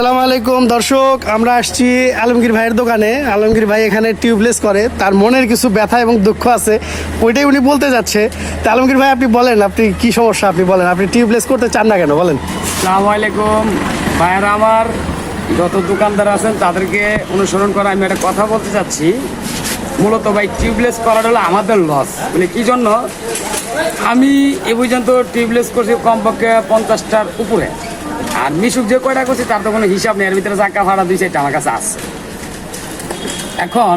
আসসালামু আলাইকুম, দর্শক, আমরা আসছি আলমগীর ভাইয়ের দোকানে। আলমগীর ভাই এখানে টিউবলেস করে, তার মনের কিছু ব্যথা এবং দুঃখ আছে, ওইটাই উনি বলতে যাচ্ছে। তা আলমগীর ভাই, আপনি বলেন, আপনি কি সমস্যা? আপনি বলেন, আপনি টিউবলেস করতে চান না কেন? বলেন। সালাম আলাইকুম। ভাইয়েরা আমার, যত দোকানদার আছেন, তাদেরকে অনুসরণ করে আমি একটা কথা বলতে চাচ্ছি। মূলত ভাই টিউবলেস করাটা হলো আমাদের লস মানে কি জন্য? আমি এ পর্যন্ত টিউবলেস করছি কমপক্ষে পঞ্চাশটার উপরে। আর মিশুক যে কয়টা করছি, তার তো কোনো হিসাব নেই। এর ভিতরে চাকা ভাড়া দুই চারটা আমার কাছে আছে। এখন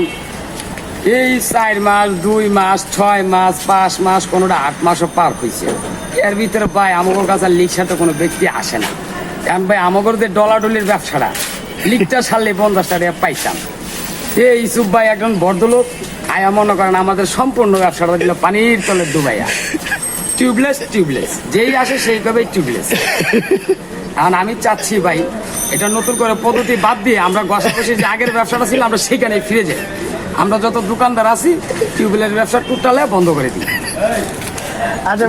এই চার মাস, দুই মাস, ছয় মাস, পাঁচ মাস, কোনোটা আট মাসও পার হয়েছে এর ভিতরে ভাই আমাদের কাছে লিগ তো কোনো ব্যক্তি আসে না। কারণ ভাই আমাদের যে ডলাডলির ব্যবসাটা লিগটা সারলে পঞ্চাশ টাকা পাইতাম। এই ইসুফ ভাই একজন ভদ্রলোক, আয়া মনে করেন আমাদের সম্পূর্ণ ব্যবসাটা দিল পানির তলে ডুবাইয়া। টিউবলেস টিউবলেস যেই আসে সেইভাবেই টিউবলেস এখন আমি চাচ্ছি ভাই, এটা নতুন করে পদ্ধতি বাদ দিয়ে আমরা ঘষাঘষি যে আগের ব্যবসাটা ছিল, আমরা সেখানে ফিরে যাই। আমরা যত দোকানদার আছি টিউবলেস ব্যবসা টোটালে বন্ধ করে দিই। আচ্ছা